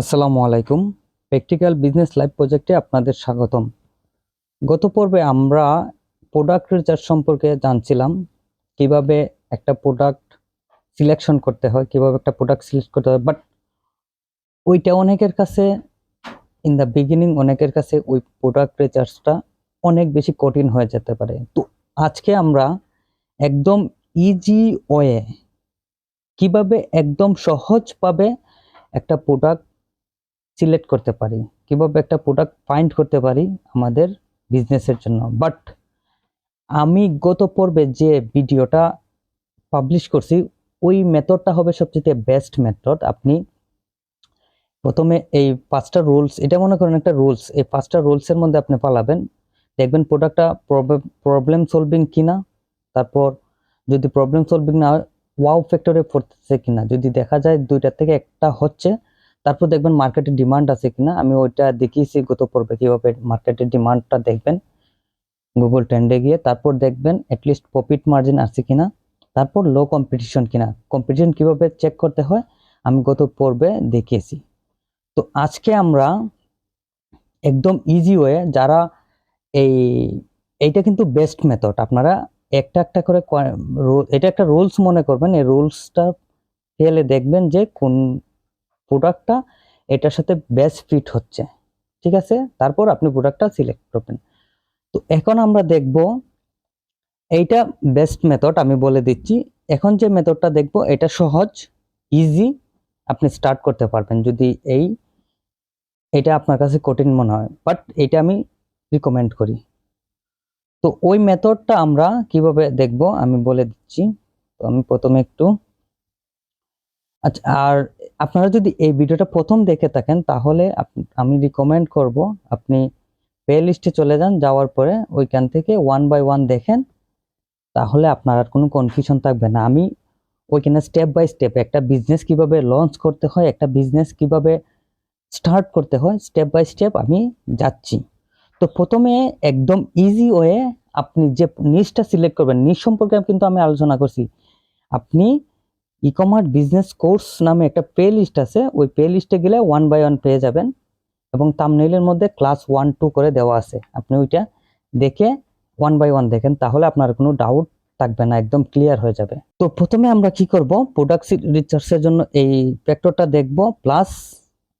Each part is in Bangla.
আসসালামু আলাইকুম। প্র্যাকটিক্যাল বিজনেস লাইভ প্রজেক্টে আপনাদের স্বাগতম। গত পর্বে আমরা প্রোডাক্ট রিসার্চ সম্পর্কে জানছিলাম, কীভাবে একটা প্রোডাক্ট সিলেকশন করতে হয়, কীভাবে একটা প্রোডাক্ট সিলেক্ট করতে হয় বাট ওইটা অনেকের কাছে ইন দ্য বিগিনিং অনেকের কাছে ওই প্রোডাক্ট রিসার্চটা অনেক বেশি কঠিন হয়ে যেতে পারে। তো আজকে আমরা একদম ইজি ওয়ে কীভাবে একদম সহজভাবে একটা প্রোডাক্ট সিলেক্ট করতে পারি, কীভাবে একটা প্রোডাক্ট ফাইন্ড করতে পারি আমাদের বিজনেসের জন্য। বাট আমি গত পর্বে যে ভিডিওটা পাবলিশ করছি, ওই মেথডটা হবে সবচেয়ে বেস্ট মেথড আপনি প্রথমে এই পাঁচটা রুলস এটা মনে করেন একটা রুলস এই পাঁচটা রুলসের মধ্যে আপনি পালাবেন। দেখবেন প্রোডাক্টটা প্রবলেম সলভিং কিনা, তারপর যদি প্রবলেম সলভিং না ওয়াও ফ্যাক্টরে পড়তেছে কিনা। যদি দেখা যায় দুইটার থেকে একটা হচ্ছে তারপর দেখবেন মার্কেটে ডিমান্ড আছে কিনা, আমি ওইটা দেখিয়েছি গত পর্বে কীভাবে মার্কেটের ডিমান্ডটা দেখবেন। গুগল ট্রেন্ডে গিয়ে তারপর দেখবেন অ্যাটলিস্ট প্রফিট মার্জিন আছে কিনা, তারপর লো কম্পিটিশন কিনা। কম্পিটিশন কীভাবে চেক করতে হয়, আমি গত পর্বে দেখিয়েছি। তো আজকে আমরা একদম ইজি ওয়ে যারা এই, এইটা কিন্তু বেস্ট মেথড আপনারা একটা একটা করে এটা একটা রুলস মনে করবেন, এই রুলসটা ফেলে দেখবেন যে কোন প্রোডাক্টটা এটার সাথে বেস্ট ফিট হচ্ছে। ঠিক আছে? তারপর আপনি প্রোডাক্টটা সিলেক্ট করবেন। তো এখন আমরা দেখব এইটা বেস্ট মেথড আমি বলে দিচ্ছি। এখন যে মেথডটা দেখব, এটা সহজ ইজি আপনি স্টার্ট করতে পারবেন যদি এই, এটা আপনার কাছে কঠিন মনে হয়। বাট এটা আমি রিকমেন্ড করি। তো ওই মেথডটা আমরা কীভাবে দেখব আমি বলে দিচ্ছি। তো আমি প্রথমে একটু আচ্ছা আর আপনারা যদি এই ভিডিওটা প্রথম দেখে থাকেন, তাহলে আমি রিকমেন্ড করব আপনি প্লে লিস্টে চলে যান, যাওয়ার পরে ওইখান থেকে ওয়ান বাই ওয়ান দেখেন, তাহলে আপনার আর কোনো কনফিউশন থাকবে না। আমি ওইখানে স্টেপ বাই স্টেপ একটা বিজনেস কীভাবে লঞ্চ করতে হয়, একটা বিজনেস কীভাবে স্টার্ট করতে হয় স্টেপ বাই স্টেপ আমি যাচ্ছি। তো প্রথমে একদম ইজি ওয়ে আপনি যে নিশটা সিলেক্ট করবেন নিশ সম্পর্কে কিন্তু আমি আলোচনা করছি। আপনি ই কমার্স বিজনেস কোর্স নামে একটা প্লে লিস্ট আছে, ওই প্লে লিস্টে গেলে ওয়ান বাই ওয়ান পেয়ে যাবেন এবং তামনেইলের মধ্যে ক্লাস ওয়ান টু করে দেওয়া আছে। আপনি ওইটা দেখে ওয়ান বাই ওয়ান দেখেন, তাহলে আপনার কোনো ডাউট থাকবে না, একদম ক্লিয়ার হয়ে যাবে। তো প্রথমে আমরা কি করব? প্রোডাক্ট রিসার্চের জন্য এই ফ্যাক্টরটা দেখব প্লাস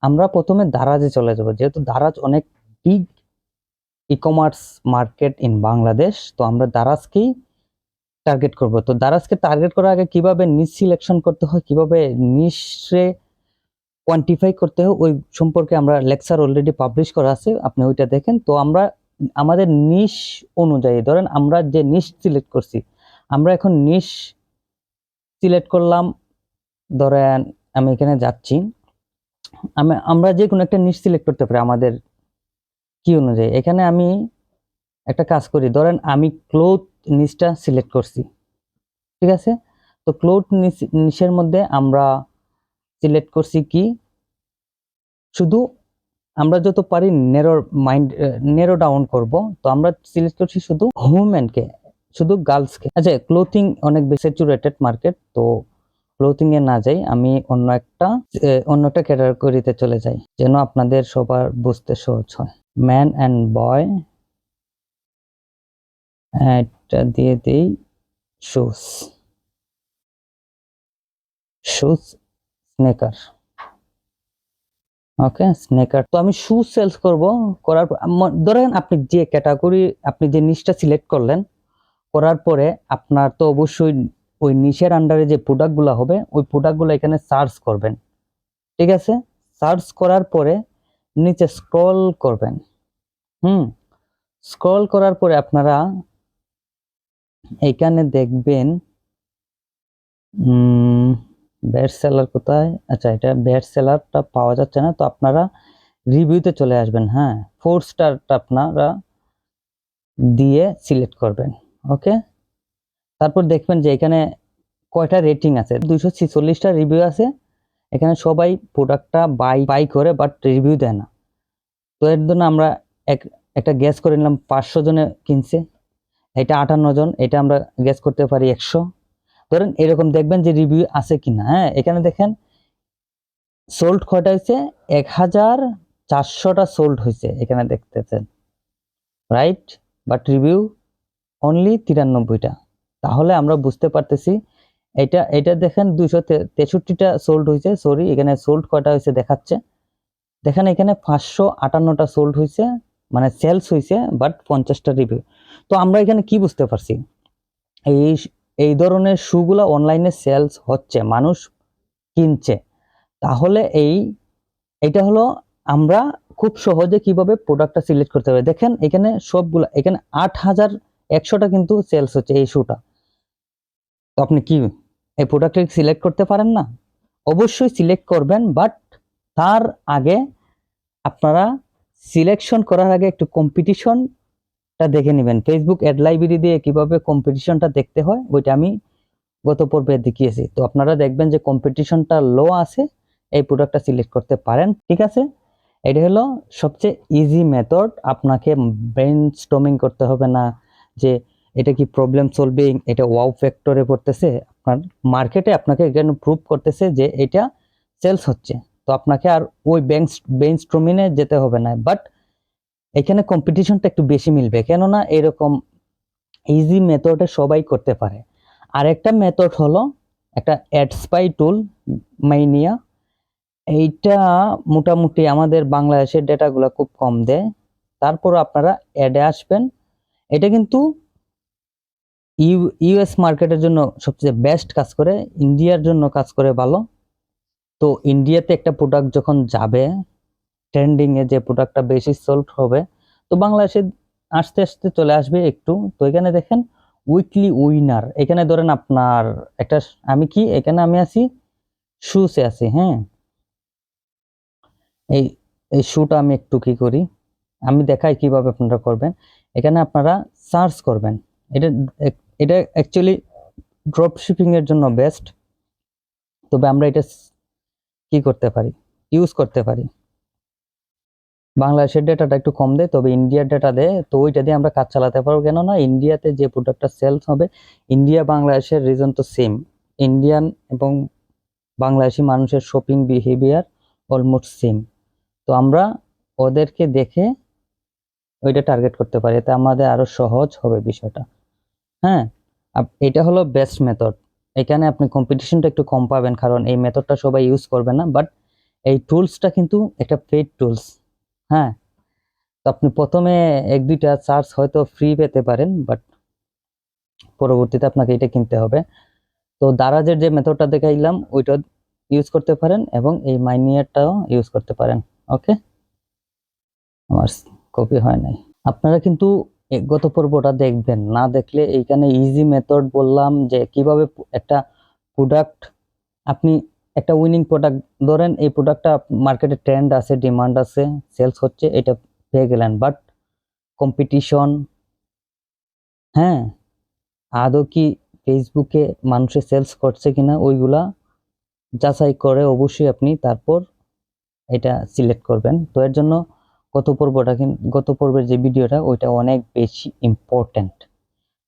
আমরা প্রথমে দারাজে চলে যাব। যেহেতু দারাজ অনেক big e commerce market in Bangladesh তো আমরা দারাজকেই টার্গেট করব। তো দারাজকে টার্গেট করার আগে কীভাবে নিশ সিলেকশন করতে হয়, কীভাবে নিশে কোয়ান্টিফাই করতে হয়, ওই সম্পর্কে আমরা লেকচার অলরেডি পাবলিশ করা আছে, আপনি ওইটা দেখেন। তো আমরা, আমাদের নিশ অনুযায়ী, ধরেন আমরা যে নিশ সিলেক্ট করছি, আমরা এখন নিশ সিলেক্ট করলাম, ধরেন আমি এখানে যাচ্ছি, আমি, আমরা যে কোনো একটা নিশ সিলেক্ট করতে পারি আমাদের কি অনুযায়ী। এখানে আমি একটা কাজ করি, ধরেন আমি ক্লোথ নিচটা সিলেক্ট করছি, ঠিক আছে? তো ক্লোথ নিচের মধ্যে আমরা সিলেক্ট করছি কি? শুধু আমরা যত পারি নেরো মাইন্ড নেরো ডাউন করব, তো আমরা সিলেক্ট করছি শুধু হুমেনকে শুধু গার্লসকে আচ্ছা ক্লোথিং অনেক বেশি মার্কেট তো ক্লোথিং এ না যাই, আমি অন্য একটা অন্য একটা ক্যাটাগরিতে চলে যাই, যেন আপনাদের সবার বুঝতে সহজ হয়। ম্যান অ্যান্ড বয় এটা দিয়ে দিই shoes shoes sneaker okay sneaker তো আমি শু সেলস করব, করার ধরেন আপনি যে ক্যাটাগরি আপনি যে নিশটা সিলেক্ট করলেন, করার পরে আপনার তো অবশ্যই ওই নিশের আন্ডারে যে প্রোডাক্টগুলো হবে, ওই প্রোডাক্টগুলো এখানে সার্চ করবেন। ঠিক আছে? সার্চ করার পরে নিচে স্ক্রল করবেন। হুম? স্ক্রল করার পরে আপনারা এইখানে দেখবেন ব্যাট সেলার কোথায়? আচ্ছা এটা ব্যাট সেলারটা পাওয়া যাচ্ছে না, তো আপনারা রিভিউতে চলে আসবেন হ্যাঁ। ফোর স্টারটা আপনারা দিয়ে সিলেক্ট করবেন ওকে তারপর দেখবেন যে এখানে কয়টা রেটিং আছে? দুইশো ছিচল্লিশটা রিভিউ আছে। এখানে সবাই প্রোডাক্টটা বাই বাই করে বাট রিভিউ দেয় না। তো এর জন্য আমরা এক, একটা গ্যাস করে নিলাম, পাঁচশো জনে কিনছে। এটা আটান্ন জন, এটা আমরা গ্যাস করতে পারি একশো। ধরেন এরকম দেখবেন যে রিভিউ আছে কিনা হ্যাঁ এখানে দেখেন সোল্ড কয়টা হয়েছে? এক হাজার চারশোটা সোল্ড হয়েছে এখানে দেখতেছেন রাইট বাট রিভিউ অনলি তিরানব্বইটা। তাহলে আমরা বুঝতে পারতেছি, এটা এটা দেখেন দুইশো তেষট্টিটা সোল্ড হয়েছে সরি এখানে সোল্ড কয়টা হয়েছে দেখাচ্ছে। দেখেন এখানে পাঁচশো আটান্নটা সোল্ড হয়েছে। মানে সেলস হয়েছে বাট পঞ্চাশটা রিভিউ তো আমরা এখানে কি বুঝতে পারছি? এই এই ধরনের শুগুলা অনলাইনে সেলস হচ্ছে, মানুষ কিনছে। তাহলে এই, এটা হলো আমরা খুব সহজে কীভাবে প্রোডাক্টটা সিলেক্ট করতে হবে দেখেন, এখানে সবগুলা, এখানে আট হাজার একশোটা কিন্তু সেলস হচ্ছে এই শুটা তো আপনি কি, এই প্রোডাক্টটা সিলেক্ট করতে পারেন না? অবশ্যই সিলেক্ট করবেন বাট তার আগে আপনারা সিলেকশন করার আগে একটু কম্পিটিশনটা দেখে নেবেন। ফেসবুক অ্যাড লাইব্রেরি দিয়ে কীভাবে কম্পিটিশনটা দেখতে হয়, ওইটা আমি গত পর্বে দেখিয়েছি। তো আপনারা দেখবেন যে কম্পিটিশনটা লো আছে, এই প্রোডাক্টটা সিলেক্ট করতে পারেন, ঠিক আছে? এটা হলো সবচেয়ে ইজি মেথড আপনাকে ব্রেন স্টমিং করতে হবে না যে এটা কি প্রবলেম সলভিং এটা ওয়াও ফ্যাক্টরে পড়তেছে। আপনার মার্কেটে আপনাকে এখানে প্রুভ করতেছে যে এটা সেলস হচ্ছে। তো আপনাকে আর ওই ব্যাংক ব্রেন স্ট্রমিনে যেতে হবে না। বাট এখানে কম্পিটিশনটা একটু বেশি মিলবে, কেননা এরকম ইজি মেথডে সবাই করতে পারে। আর একটা মেথড হলো একটা অ্যাডস্পাই টুল মাইনিয়া এইটা মোটামুটি আমাদের বাংলাদেশের ডেটাগুলো খুব কম দেয়। তারপর আপনারা অ্যাডে আসবেন। এটা কিন্তু ইউ ইউএস মার্কেটের জন্য সবচেয়ে বেস্ট কাজ করে ইন্ডিয়ার জন্য কাজ করে ভালো। তো ইন্ডিয়াতে একটা প্রোডাক্ট যখন যাবে ট্রেন্ডিংয়ে যে প্রোডাক্টটা বেশি সোল্ড হবে, তো বাংলাদেশে আস্তে আস্তে চলে আসবে একটু। তো এখানে দেখেন উইকলি উইনার এখানে ধরেন আপনার একটা, আমি কি, এখানে আমি আছি শুসে আছি হ্যাঁ? এই এই শুটা আমি একটু কি করি, আমি দেখাই কীভাবে আপনারা করবেন। এখানে আপনারা সার্চ করবেন। এটা এটা অ্যাকচুয়ালি ড্রপ শিপিং এর জন্য বেস্ট তবে আমরা এটা কি করতে পারি? ইউজ করতে পারি। বাংলাদেশের ডেটাটা একটু কম দেয় তবে ইন্ডিয়ার ডেটা দেয় তো ওইটা দিয়ে আমরা কাজ চালাতে পারব। কেননা ইন্ডিয়াতে যে প্রোডাক্টটা সেলস হবে ইন্ডিয়া বাংলাদেশের রিজন তো সেম ইন্ডিয়ান এবং বাংলাদেশি মানুষের শপিং বিহেভিয়ার অলমোস্ট সেম তো আমরা ওদেরকে দেখে ওইটা টার্গেট করতে পারি। এতে আমাদের আরও সহজ হবে বিষয়টা। হ্যাঁ? এটা হলো বেস্ট মেথড এখানে আপনি কম্পিটিশনটা একটু কম পাবেন, কারণ এই মেথডটা সবাই ইউজ করবে না বাট এই টুলসটা কিন্তু একটা পেইড টুলস হ্যাঁ? তো আপনি প্রথমে এক দুইটা চার্জ হয়তো ফ্রি পেতে পারেন বাট পরবর্তীতে আপনাকে এটা কিনতে হবে। তো দারাজের যে মেথডটা দেখাইলাম, ওইটা ইউজ করতে পারেন এবং এই মাইনিয়ারটাও ইউজ করতে পারেন ওকে আমার কপি হয় নাই। আপনারা কিন্তু গত পর্বটা দেখবেন। না দেখলে এইখানে ইজি মেথড বললাম যে কীভাবে একটা প্রোডাক্ট আপনি একটা উইনিং প্রোডাক্ট ধরেন এই প্রোডাক্টটা মার্কেটে ট্রেন্ড আছে ডিমান্ড আছে সেলস হচ্ছে, এটা পেয়ে গেলেন। বাট কম্পিটিশন হ্যাঁ আদৌ কি ফেসবুকে মানুষে সেলস করছে কিনা, ওইগুলা যাচাই করে অবশ্যই আপনি তারপর এটা সিলেক্ট করবেন। তো এর জন্য গত পর্বটা গত পর্বের যে ভিডিওটা, ওইটা অনেক বেশি ইম্পর্ট্যান্ট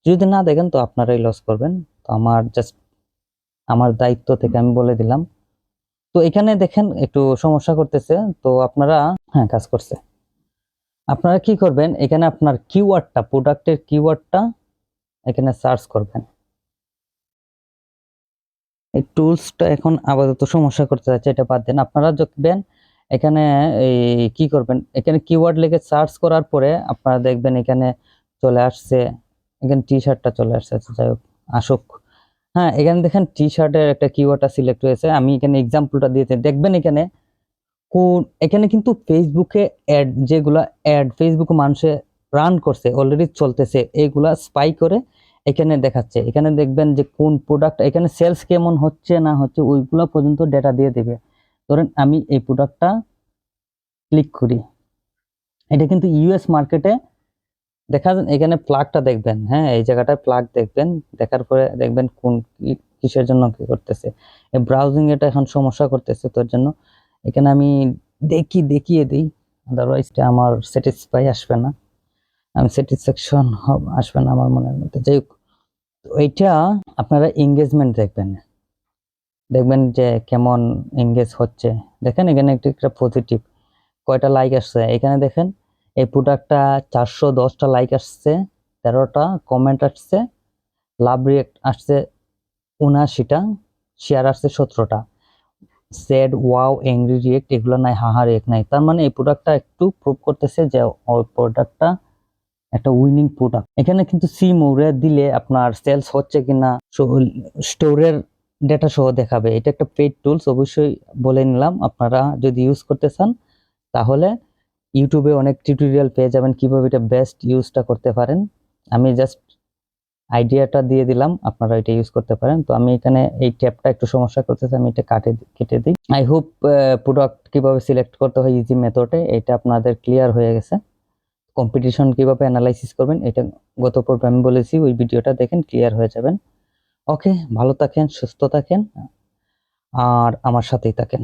যদি না দেখেন, তো আপনারাই লস করবেন। তো আমার জাস্ট আমার দায়িত্ব থেকে আমি বলে দিলাম। তো এখানে দেখেন, একটু সমস্যা করতেছে। তো আপনারা হ্যাঁ কাজ করছে। আপনারা কি করবেন, এখানে আপনার কিওয়ার্ডটা প্রোডাক্টের কিওয়ার্ডটা এখানে সার্চ করবেন। এই টুলসটা এখন আপাতত সমস্যা করতে যাচ্ছে, এটা বাদ দেন। আপনারা দেখবেন এখানে এই কি করবেন? এখানে কিওয়ার্ড লিখে সার্চ করার পরে আপনারা দেখবেন এখানে চলে আসছে এখানে টি শার্টটা চলে আসছে। আচ্ছা, যাই হোক আসুক। হ্যাঁ এখানে দেখেন টি শার্টের একটা কিওয়ার্ডটা সিলেক্ট হয়েছে। আমি এখানে এক্সাম্পলটা দিয়েছি। দেখবেন এখানে কোন এখানে কিন্তু ফেসবুকে অ্যাড যেগুলা অ্যাড ফেসবুকে মানুষে রান করছে অলরেডি চলতেছে এইগুলা স্পাই করে এখানে দেখাচ্ছে। এখানে দেখবেন যে কোন প্রোডাক্ট এখানে সেলস কেমন হচ্ছে না হচ্ছে ওইগুলো পর্যন্ত ডেটা দিয়ে দেবে। ধরেন আমি এই প্রোডাক্টটা ক্লিক করি। এটা কিন্তু ইউএস মার্কেটে দেখা এখানে প্লাগটা দেখবেন হ্যাঁ এই জায়গাটায় প্লাগ দেখবেন, দেখার পরে দেখবেন কোন কিসের জন্য কি করতেছে। ব্রাউজিং এটা এখন সমস্যা করতেছে, তোর জন্য। এখানে আমি দেখি, দেখিয়ে দিই আদারওয়াইজ আমার স্যাটিসফাই আসবে না। আমি স্যাটিসফ্যাকশন আসবে না আমার মনের মধ্যে। যাই হোক এইটা আপনারা এঙ্গেজমেন্ট দেখবেন। দেখবেন যে কেমন এঙ্গেজ হচ্ছে। দেখেন এখানে একটি একটা পজিটিভ কয়টা লাইক আসছে? এখানে দেখেন, এই প্রোডাক্টটা চারশো দশটা লাইক আসছে, তেরোটা কমেন্ট আসছে লাভ রিয়েক্ট আসছে উনাশিটা শেয়ার আসছে সতেরোটা। স্যাড ওয়াও এংরি রিয়েক্ট এগুলো নাই, হাহা রিয়েক্ট নাই। তার মানে এই প্রোডাক্টটা একটু প্রুভ করতেছে যে ওই প্রোডাক্টটা একটা উইনিং প্রোডাক্ট এখানে কিন্তু সি মোড়ে দিলে আপনার সেলস হচ্ছে কিনা স্টোরের ডেটা সহ দেখাবে। এটা একটা পেড টুলস অবশ্যই বলে নিলাম। আপনারা যদি ইউজ করতে চান, তাহলে ইউটিউবে অনেক টিউটোরিয়াল পেয়ে যাবেন কীভাবে এটা বেস্ট ইউজটা করতে পারেন। আমি জাস্ট আইডিয়াটা দিয়ে দিলাম, আপনারা এটা ইউজ করতে পারেন। তো আমি এখানে এই ট্যাবটা একটু সমস্যা করতেছে, আমি এটা কাটে, কেটে দিই। আই হোপ প্রোডাক্ট কীভাবে সিলেক্ট করতে হয় ইজি মেথডে এটা আপনাদের ক্লিয়ার হয়ে গেছে। কম্পিটিশন কীভাবে অ্যানালাইসিস করবেন, এটা গত পর্বে আমি বলেছি, ওই ভিডিওটা দেখেন ক্লিয়ার হয়ে যাবেন। ওকে ভালো থাকেন সুস্থ থাকেন আর আমার সাথেই থাকেন।